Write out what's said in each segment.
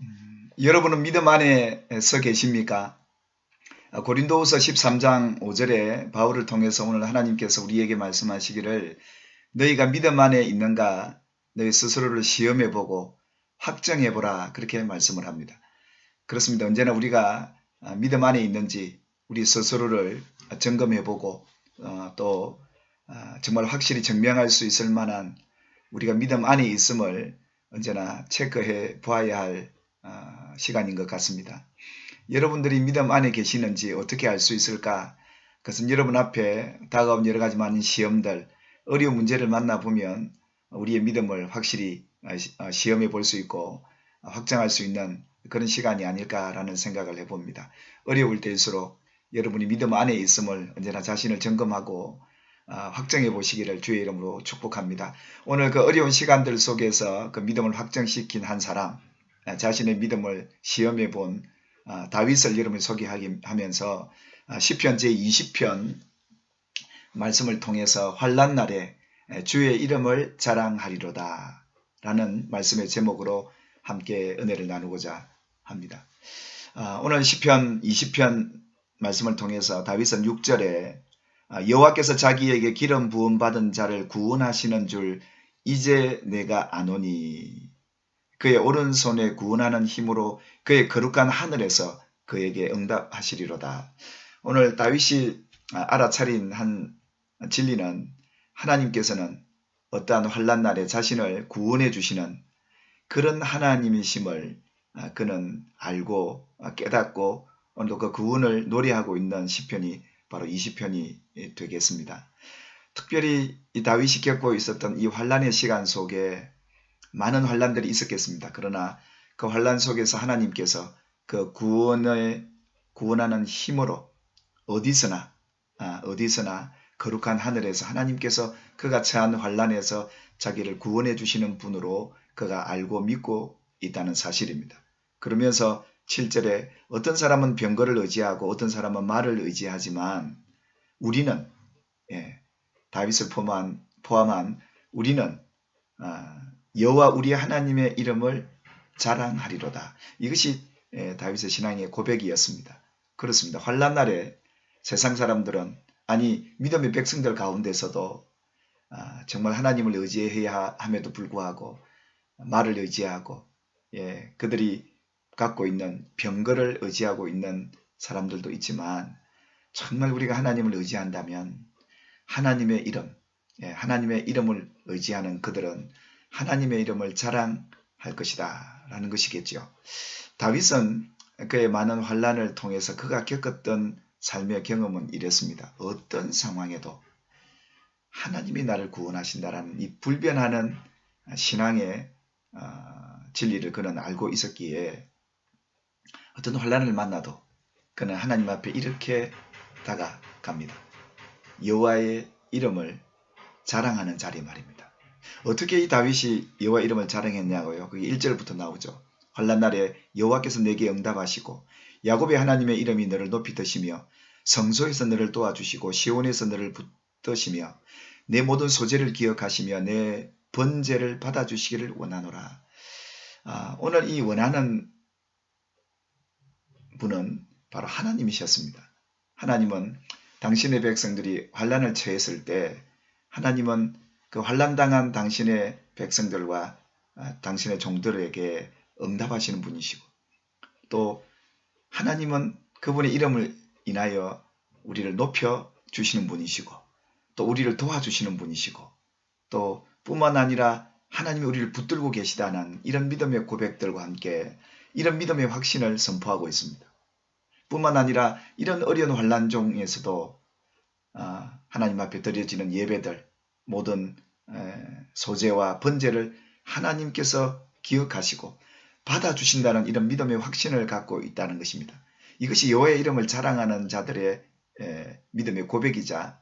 음, 여러분은 믿음 안에 서 계십니까? 아, 고린도후서 13장 5절에 바울을 통해서 오늘 하나님께서 우리에게 말씀하시기를 너희가 믿음 안에 있는가 너희 스스로를 시험해 보고 확정해 보라 그렇게 말씀을 합니다. 그렇습니다. 언제나 우리가 아, 믿음 안에 있는지 우리 스스로를 점검해 보고 어, 또 아, 정말 확실히 증명할 수 있을 만한 우리가 믿음 안에 있음을 언제나 체크해 보아야 할 시간인 것 같습니다. 여러분들이 믿음 안에 계시는지 어떻게 알 수 있을까? 그것은 여러분 앞에 다가온 여러 가지 많은 시험들, 어려운 문제를 만나보면 우리의 믿음을 확실히 어, 시험해 볼 수 있고 확정할 수 있는 그런 시간이 아닐까라는 생각을 해봅니다. 어려울 때일수록 여러분이 믿음 안에 있음을 언제나 자신을 점검하고 어, 확정해 보시기를 주의 이름으로 축복합니다. 오늘 그 어려운 시간들 속에서 그 믿음을 확정시킨 한 사람, 어, 자신의 믿음을 시험해 본 아, 다윗을 여러분이 소개하면서 아, 시편 제20편 말씀을 통해서 환란 날에 주의 이름을 자랑하리로다 라는 말씀의 제목으로 함께 은혜를 나누고자 합니다. 아, 오늘 시편 20편 말씀을 통해서 다윗은 6절에 여호와께서 자기에게 기름 부음 받은 자를 구원하시는 줄 이제 내가 아노니 그의 오른손에 구원하는 힘으로 그의 거룩한 하늘에서 그에게 응답하시리로다. 오늘 다윗이 알아차린 한 진리는 하나님께서는 어떠한 환란 날에 자신을 구원해 주시는 그런 하나님이심을 그는 알고 깨닫고 오늘도 그 구원을 노래하고 있는 시편이 바로 이 시편이 되겠습니다. 특별히 이 다윗이 겪고 있었던 이 환란의 시간 속에 많은 환란들이 있었겠습니다. 그러나 그 환란 속에서 하나님께서 그 구원을 구원하는 힘으로 어디서나 아, 어디서나 거룩한 하늘에서 하나님께서 그가 처한 환란에서 자기를 구원해 주시는 분으로 그가 알고 믿고 있다는 사실입니다. 그러면서 7절에 어떤 사람은 병거를 의지하고 어떤 사람은 말을 의지하지만 우리는 예, 다윗을 포함한, 포함한 우리는 아, 여호와 우리 하나님의 이름을 자랑하리로다. 이것이 다윗의 신앙의 고백이었습니다. 그렇습니다. 환란 날에 세상 사람들은 아니 믿음의 백성들 가운데서도 아, 정말 하나님을 의지해야 함에도 불구하고 말을 의지하고 예, 그들이 갖고 있는 병거를 의지하고 있는 사람들도 있지만 정말 우리가 하나님을 의지한다면 하나님의 이름, 예, 하나님의 이름을 의지하는 그들은 하나님의 이름을 자랑할 것이다 라는 것이겠죠. 다윗은 그의 많은 환란을 통해서 그가 겪었던 삶의 경험은 이랬습니다. 어떤 상황에도 하나님이 나를 구원하신다라는 이 불변하는 신앙의 어, 진리를 그는 알고 있었기에 어떤 환란을 만나도 그는 하나님 앞에 이렇게 다가갑니다. 여호와의 이름을 자랑하는 자리 말입니다. 어떻게 이 다윗이 여호와 이름을 자랑했냐고요. 그게 1절부터 나오죠. 환란 날에 여호와께서 내게 응답하시고 야곱의 하나님의 이름이 너를 높이 드시며 성소에서 너를 도와주시고 시온에서 너를 붙드시며 내 모든 소재를 기억하시며 내 번제를 받아주시기를 원하노라. 아, 오늘 이 원하는 분은 바로 하나님이셨습니다. 하나님은 당신의 백성들이 환란을 처했을 때 하나님은 그 환란당한 당신의 백성들과 아, 당신의 종들에게 응답하시는 분이시고 또 하나님은 그분의 이름을 인하여 우리를 높여 주시는 분이시고 또 우리를 도와주시는 분이시고 또 뿐만 아니라 하나님이 우리를 붙들고 계시다는 이런 믿음의 고백들과 함께 이런 믿음의 확신을 선포하고 있습니다. 뿐만 아니라 이런 어려운 환란 중에서도 아, 하나님 앞에 드려지는 예배들 모든 소재와 번제를 하나님께서 기억하시고 받아주신다는 이런 믿음의 확신을 갖고 있다는 것입니다. 이것이 여호와의 이름을 자랑하는 자들의 믿음의 고백이자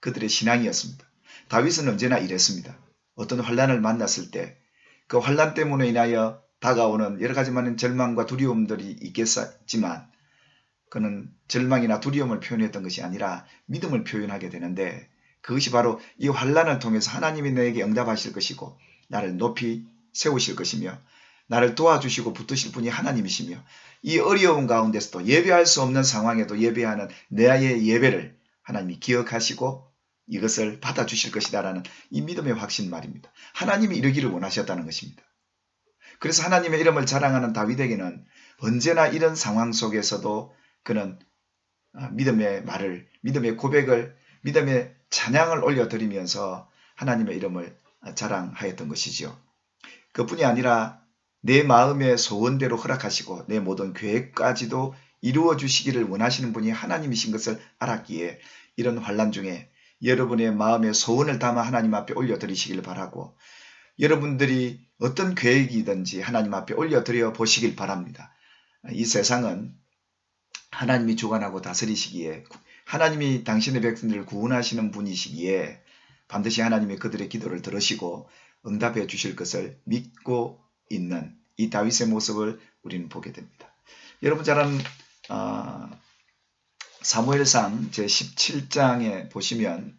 그들의 신앙이었습니다. 다윗은 언제나 이랬습니다. 어떤 환란을 만났을 때 그 환란 때문에 인하여 다가오는 여러 가지 많은 절망과 두려움들이 있겠지만 그는 절망이나 두려움을 표현했던 것이 아니라 믿음을 표현하게 되는데 그것이 바로 이 환란을 통해서 하나님이 너에게 응답하실 것이고 나를 높이 세우실 것이며 나를 도와주시고 붙드실 분이 하나님이시며 이 어려운 가운데서도 예배할 수 없는 상황에도 예배하는 내의 예배를 하나님이 기억하시고 이것을 받아주실 것이다라는 이 믿음의 확신 말입니다. 하나님이 이러기를 원하셨다는 것입니다. 그래서 하나님의 이름을 자랑하는 다윗에게는 언제나 이런 상황 속에서도 그는 아, 믿음의 말을, 믿음의 고백을, 믿음의 찬양을 올려드리면서 하나님의 이름을 자랑하였던 것이지요. 그뿐이 아니라 내 마음의 소원대로 허락하시고 내 모든 계획까지도 이루어 주시기를 원하시는 분이 하나님이신 것을 알았기에 이런 환란 중에 여러분의 마음의 소원을 담아 하나님 앞에 올려드리시길 바라고 여러분들이 어떤 계획이든지 하나님 앞에 올려드려 보시길 바랍니다. 이 세상은 하나님이 주관하고 다스리시기에 하나님이 당신의 백성들을 구원하시는 분이시기에 반드시 하나님이 그들의 기도를 들으시고 응답해 주실 것을 믿고 있는 이 다윗의 모습을 우리는 보게 됩니다. 여러분 잘 아는 어, 사무엘상 제17장에 보시면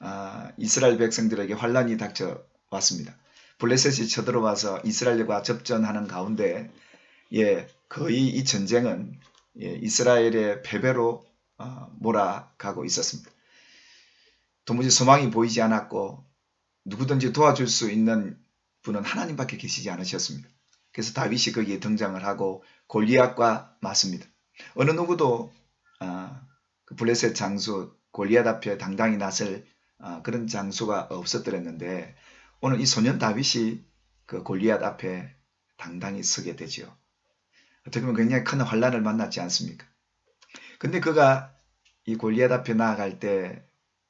어, 이스라엘 백성들에게 환란이 닥쳐왔습니다. 블레셋이 쳐들어와서 이스라엘과 접전하는 가운데 예, 거의 이 전쟁은 예, 이스라엘의 패배로 어, 몰아가고 있었습니다. 도무지 소망이 보이지 않았고 누구든지 도와줄 수 있는 분은 하나님밖에 계시지 않으셨습니다. 그래서 다윗이 거기에 등장을 하고 골리앗과 맞습니다. 어느 누구도 아, 그 블레셋 장수 골리앗 앞에 당당히 나설 아, 그런 장수가 없었더랬는데 오늘 이 소년 다윗이 그 골리앗 앞에 당당히 서게 되지요. 어떻게 보면 굉장히 큰 환란을 만났지 않습니까? 근데 그가 이 골리앗 앞에 나아갈 때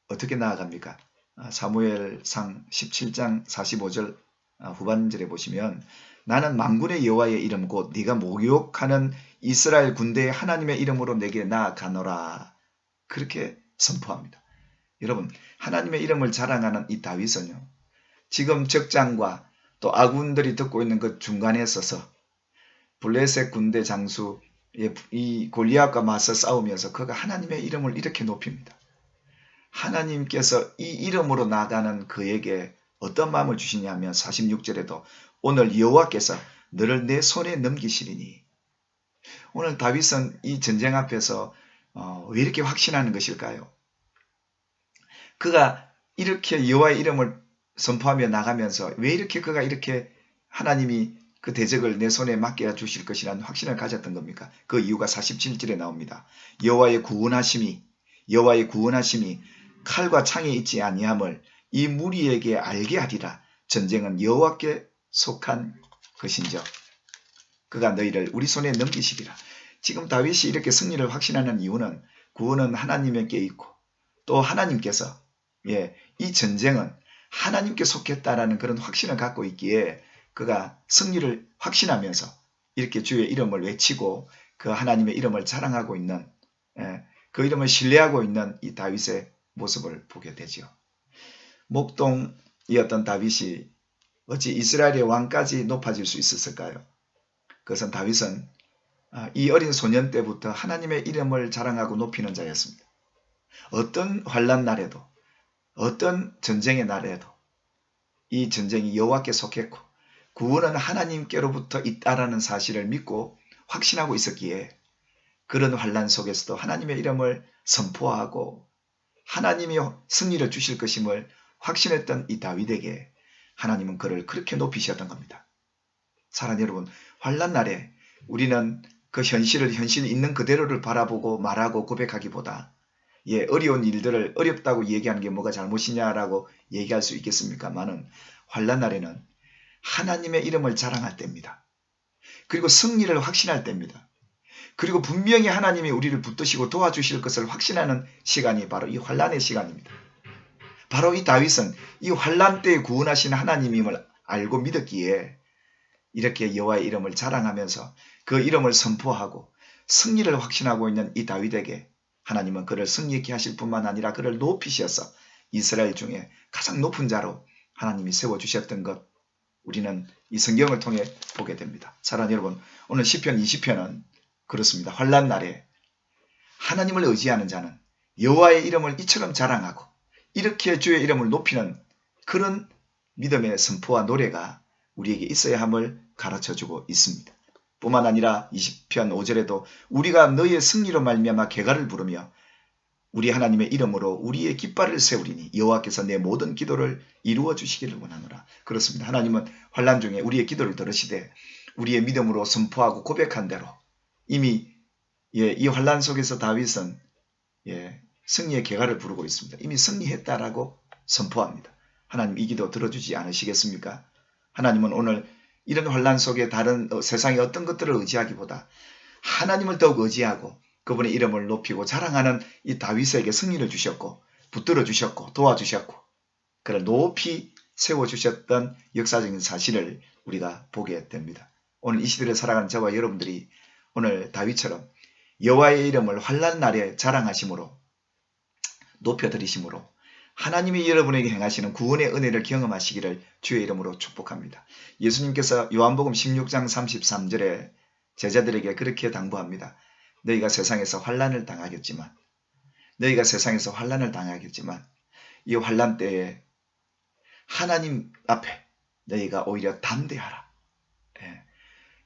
어떻게 나아갑니까? 아, 사무엘상 17장 45절 아, 후반절에 보시면 나는 망군의 여호와의 이름 곧 네가 목욕하는 이스라엘 군대의 하나님의 이름으로 내게 나아가노라 그렇게 선포합니다. 여러분 하나님의 이름을 자랑하는 이 다윗은요 지금 적장과 또 아군들이 듣고 있는 그 중간에 서서 블레셋 군대 장수 이 골리앗과 맞서 싸우면서 그가 하나님의 이름을 이렇게 높입니다. 하나님께서 이 이름으로 나가는 그에게 어떤 마음을 주시냐면 46절에도 오늘 여호와께서 너를 내 손에 넘기시리니 오늘 다윗은 이 전쟁 앞에서 어, 왜 이렇게 확신하는 것일까요? 그가 이렇게 여호와의 이름을 선포하며 나가면서 왜 이렇게 그가 이렇게 하나님이 그 대적을 내 손에 맡겨 주실 것이라는 확신을 가졌던 겁니까? 그 이유가 47절에 나옵니다. 여호와의 구원하심이 여호와의 구원하심이 칼과 창에 있지 아니함을 이 무리에게 알게 하리라. 전쟁은 여호와께 속한 것인저. 그가 너희를 우리 손에 넘기시리라. 지금 다윗이 이렇게 승리를 확신하는 이유는 구원은 하나님께 있고 또 하나님께서 예, 이 전쟁은 하나님께 속했다라는 그런 확신을 갖고 있기에 그가 승리를 확신하면서 이렇게 주의 이름을 외치고 그 하나님의 이름을 자랑하고 있는 예, 그 이름을 신뢰하고 있는 이 다윗의 모습을 보게 되지요. 목동이었던 다윗이 어찌 이스라엘의 왕까지 높아질 수 있었을까요? 그것은 다윗은 아, 이 어린 소년 때부터 하나님의 이름을 자랑하고 높이는 자였습니다. 어떤 환란 날에도 어떤 전쟁의 날에도 이 전쟁이 여호와께 속했고 구원은 하나님께로부터 있다라는 사실을 믿고 확신하고 있었기에 그런 환란 속에서도 하나님의 이름을 선포하고 하나님이 승리를 주실 것임을 확신했던 이 다윗에게 하나님은 그를 그렇게 높이셨던 겁니다. 사랑 여러분, 환란 날에 우리는 그 현실을 현실 있는 그대로를 바라보고 말하고 고백하기보다 예, 어려운 일들을 어렵다고 얘기하는 게 뭐가 잘못이냐라고 얘기할 수 있겠습니까만은 환란 날에는 하나님의 이름을 자랑할 때입니다. 그리고 승리를 확신할 때입니다. 그리고 분명히 하나님이 우리를 붙드시고 도와주실 것을 확신하는 시간이 바로 이 환란의 시간입니다. 바로 이 다윗은 이 환란 때에 구원하신 하나님임을 알고 믿었기에 이렇게 여호와의 이름을 자랑하면서 그 이름을 선포하고 승리를 확신하고 있는 이 다윗에게 하나님은 그를 승리케 하실 뿐만 아니라 그를 높이셔서 이스라엘 중에 가장 높은 자로 하나님이 세워주셨던 것 우리는 이 성경을 통해 보게 됩니다. 사랑 여러분 오늘 시편 20편은 그렇습니다. 환란 날에 하나님을 의지하는 자는 여호와의 이름을 이처럼 자랑하고 이렇게 주의 이름을 높이는 그런 믿음의 선포와 노래가 우리에게 있어야 함을 가르쳐주고 있습니다. 뿐만 아니라 20편 5절에도 우리가 너의 승리로 말미암아 개가를 부르며 우리 하나님의 이름으로 우리의 깃발을 세우리니 여호와께서 내 모든 기도를 이루어 주시기를 원하노라. 그렇습니다. 하나님은 환란 중에 우리의 기도를 들으시되 우리의 믿음으로 선포하고 고백한 대로 이미 예, 이 환란 속에서 다윗은 예, 승리의 개가를 부르고 있습니다. 이미 승리했다라고 선포합니다. 하나님 이 기도 들어주지 않으시겠습니까? 하나님은 오늘 이런 환란 속에 다른 어, 세상의 어떤 것들을 의지하기보다 하나님을 더욱 의지하고 그분의 이름을 높이고 자랑하는 이 다윗에게 승리를 주셨고 붙들어 주셨고 도와주셨고 그를 높이 세워주셨던 역사적인 사실을 우리가 보게 됩니다. 오늘 이 시대를 살아가는 저와 여러분들이 오늘 다윗처럼 여호와의 이름을 환란 날에 자랑하심으로 높여드리심으로 하나님이 여러분에게 행하시는 구원의 은혜를 경험하시기를 주의 이름으로 축복합니다. 예수님께서 요한복음 16장 33절에 제자들에게 그렇게 당부합니다. 너희가 세상에서 환란을 당하겠지만 너희가 세상에서 환란을 당하겠지만 이 환란 때에 하나님 앞에 너희가 오히려 담대하라. 예.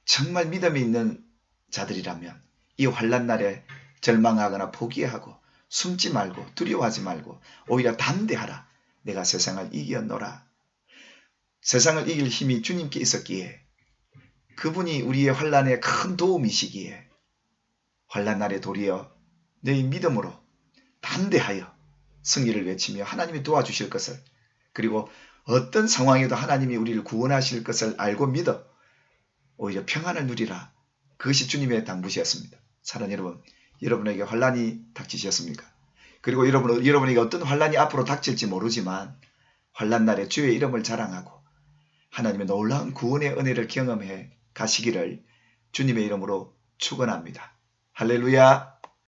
정말 믿음이 있는 자들이라면 이 환란 날에 절망하거나 포기하고 숨지 말고 두려워하지 말고 오히려 담대하라. 내가 세상을 이겨노라. 세상을 이길 힘이 주님께 있었기에 그분이 우리의 환란에 큰 도움이시기에 환란 날에 도리어 너희 믿음으로 담대하여 승리를 외치며 하나님이 도와주실 것을 그리고 어떤 상황에도 하나님이 우리를 구원하실 것을 알고 믿어 오히려 평안을 누리라. 그것이 주님의 당부시였습니다. 사랑 여러분, 여러분에게 환란이 닥치셨습니까? 그리고 여러분, 여러분에게 어떤 환란이 앞으로 닥칠지 모르지만 환란 날에 주의 이름을 자랑하고 하나님의 놀라운 구원의 은혜를 경험해 가시기를 주님의 이름으로 축원합니다. 할렐루야.